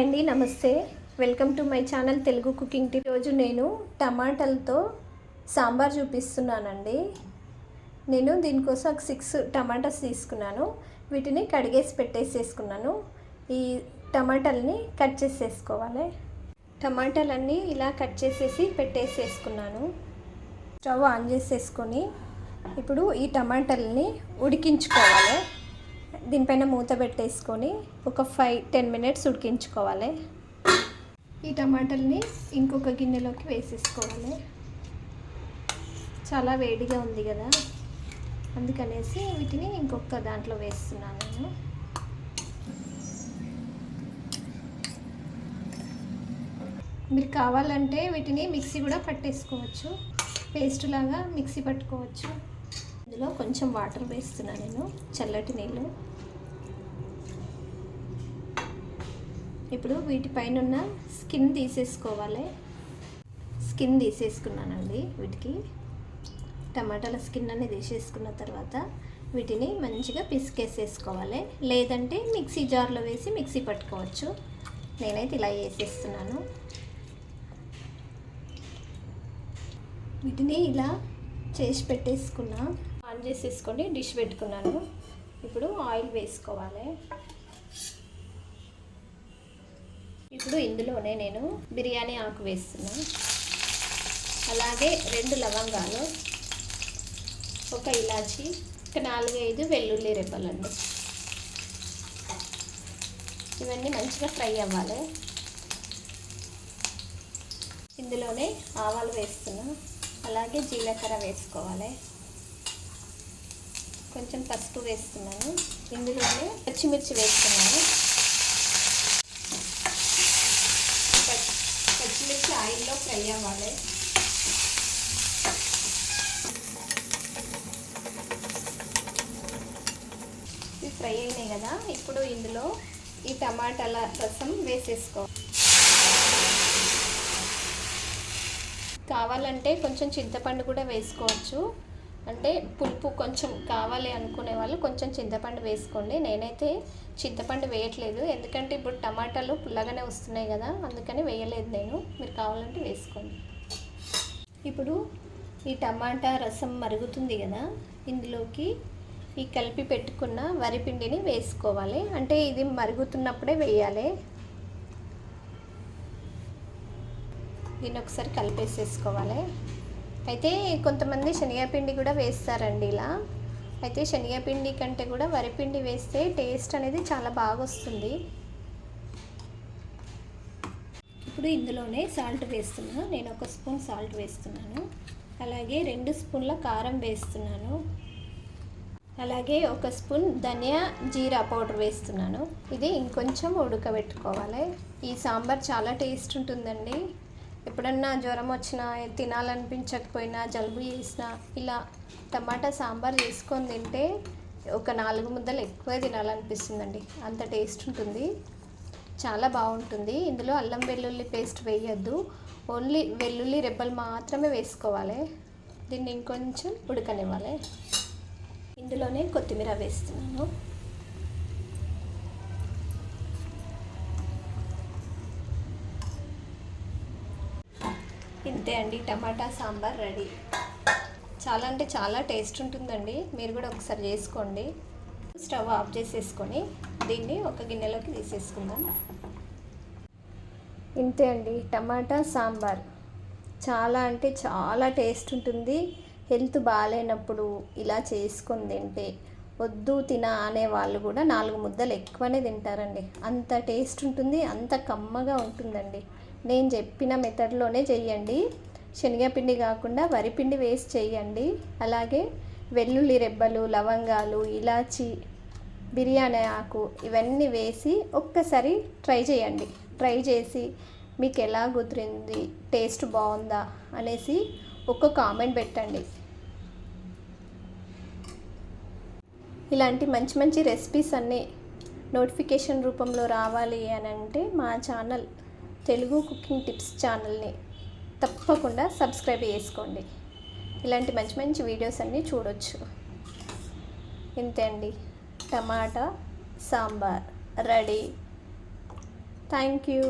అండి నమస్తే. Welcome to my channel Telugu cooking tea రోజు నేను టమాటాలతో సాంబార్ చూపిస్తున్నానండి. నేను దీనికోసం ఒక సిక్స్ టమాటాస్ తీసుకున్నాను. వీటిని కడిగేసి పెట్టేసేసుకున్నాను. ఈ టమాటాలని కట్ చేసేసుకోవాలి. టమాటాలన్నీ ఇలా కట్ చేసేసి పెట్టేసేసుకున్నాను. స్టవ్ ఆన్ చేసేసుకొని ఇప్పుడు ఈ టమాటాలని ఉడికించుకోవాలి. దీనిపైన మూత పెట్టేసుకొని ఒక ఫైవ్ టెన్ మినిట్స్ ఉడికించుకోవాలి. ఈ టమాటాలని ఇంకొక గిన్నెలోకి వేసేసుకోవాలి. చాలా వేడిగా ఉంది కదా. అందుకనేసి వీటిని ఇంకొక దాంట్లో వేస్తున్నాను నేను. మీరు కావాలంటే వీటిని మిక్సీ కూడా పట్టేసుకోవచ్చు. పేస్ట్ లాగా మిక్సీ పట్టుకోవచ్చు. ఇందులో కొంచెం వాటర్ వేస్తున్నాను నేను చల్లటి నీళ్ళు. ఇప్పుడు వీటిపైన ఉన్న స్కిన్ తీసేసుకోవాలి. స్కిన్ తీసేసుకున్నానండి వీటికి. టమాటాల స్కిన్ అనేది తీసేసుకున్న తర్వాత వీటిని మంచిగా పిసికేసేసుకోవాలి. లేదంటే మిక్సీ జార్లో వేసి మిక్సీ పట్టుకోవచ్చు. నేనైతే ఇలా వేసేస్తున్నాను. వీటిని ఇలా చేసి పెట్టేసుకున్నా. ఆన్ చేసేసుకొని డిష్ పెట్టుకున్నాను. ఇప్పుడు ఆయిల్ వేసుకోవాలి. ఇప్పుడు ఇందులోనే నేను బిర్యానీ ఆకు వేస్తున్నా. అలాగే రెండు లవంగాలు ఒక ఇలాచి ఒక నాలుగైదు వెల్లుల్లి రెబ్బలండి. ఇవన్నీ మంచిగా ఫ్రై అవ్వాలి. ఇందులోనే ఆవాలు వేస్తున్నా. అలాగే జీలకర్ర వేసుకోవాలి. కొంచెం పసుపు వేస్తున్నాను. ఇందులోనే పచ్చిమిర్చి వేస్తున్నాను పచ్చిమిర్చి ఆయిల్లో ఫ్రై అవ్వాలి ఇవి ఫ్రై అయినాయి కదా ఇప్పుడు ఇందులో ఈ టమాటాల రసం వేసేసుకో. కావాలంటే కొంచెం చింతపండు కూడా వేసుకోవచ్చు. అంటే పులుపు కొంచెం కావాలి అనుకునే వాళ్ళు కొంచెం చింతపండు వేసుకోండి. నేనైతే చింతపండు వేయట్లేదు. ఎందుకంటే ఇప్పుడు టమాటాలు పుల్లగానే వస్తున్నాయి కదా అందుకని వేయలేదు నేను. మీరు కావాలంటే వేసుకోండి. ఇప్పుడు ఈ టమాటా రసం మరుగుతుంది కదా ఇందులోకి ఈ కలిపి పెట్టుకున్న వరిపిండిని వేసుకోవాలి. అంటే ఇది మరుగుతున్నప్పుడే వేయాలి. దీన్ని ఒకసారి కలిపేసేసుకోవాలి. అయితే కొంతమంది శనగపిండి కూడా వేస్తారండి ఇలా. అయితే శనగపిండి కంటే కూడా వరిపిండి వేస్తే టేస్ట్ అనేది చాలా బాగా వస్తుంది ఇప్పుడు ఇందులోనే సాల్ట్ వేస్తున్నాను. నేను ఒక స్పూన్ సాల్ట్ వేస్తున్నాను. అలాగే రెండు స్పూన్ల కారం వేస్తున్నాను. అలాగే ఒక స్పూన్ ధనియా జీరా పౌడర్ వేస్తున్నాను. ఇది ఇంకొంచెం ఉడకబెట్టుకోవాలి. ఈ సాంబార్ చాలా టేస్ట్ ఉంటుందండి. ఎప్పుడన్నా జ్వరం వచ్చినా తినాలనిపించకపోయినా జలుబు చేసినా ఇలా టమాటా సాంబార్ చేసుకొని తింటే ఒక నాలుగు ముద్దలు ఎక్కువ తినాలనిపిస్తుందండి. అంత టేస్ట్ ఉంటుంది. చాలా బాగుంటుంది. ఇందులో అల్లం వెల్లుల్లి పేస్ట్ వేయద్దు. ఓన్లీ వెల్లుల్లి రెబ్బలు మాత్రమే వేసుకోవాలి. దీన్ని ఇంకొంచెం ఉడకనివ్వాలి. ఇందులోనే కొత్తిమీర వేస్తున్నాను. అంతే అండి టమాటా సాంబార్ రెడీ. చాలా అంటే చాలా టేస్ట్ ఉంటుందండి. మీరు కూడా ఒకసారి చేసుకోండి. స్టవ్ ఆఫ్ చేసేసుకొని దీన్ని ఒక గిన్నెలోకి తీసేసుకుందాం. ఇంతే అండి టమాటా సాంబార్. చాలా అంటే చాలా టేస్ట్ ఉంటుంది. హెల్త్ బాగాలేనప్పుడు ఇలా చేసుకొని తింటే వద్దు తిన అనే వాళ్ళు కూడా నాలుగు ముద్దలు ఎక్కువనే తింటారండి. అంత టేస్ట్ ఉంటుంది అంత కమ్మగా ఉంటుందండి. నేను చెప్పిన మెథడ్లోనే చేయండి శనగపిండి కాకుండా వరిపిండి వేసి చెయ్యండి. అలాగే వెల్లుల్లి రెబ్బలు లవంగాలు ఇలాచి బిర్యానీ ఆకు ఇవన్నీ వేసి ఒక్కసారి ట్రై చేయండి ట్రై చేసి మీకు ఎలా కుదిరింది టేస్ట్ బాగుందా అనేసి ఒక కామెంట్ పెట్టండి. ఇలాంటి మంచి మంచి రెసిపీస్ అన్నీ నోటిఫికేషన్ రూపంలో రావాలి అని అంటే మా ఛానల్ తెలుగు కుకింగ్ టిప్స్ ఛానల్ని తప్పకుండా సబ్స్క్రైబ్ చేసుకోండి. ఇలాంటి మంచి మంచి వీడియోస్ అన్నీ చూడొచ్చు. ఇంతే అండి. Tomato sambar ready. Thank you.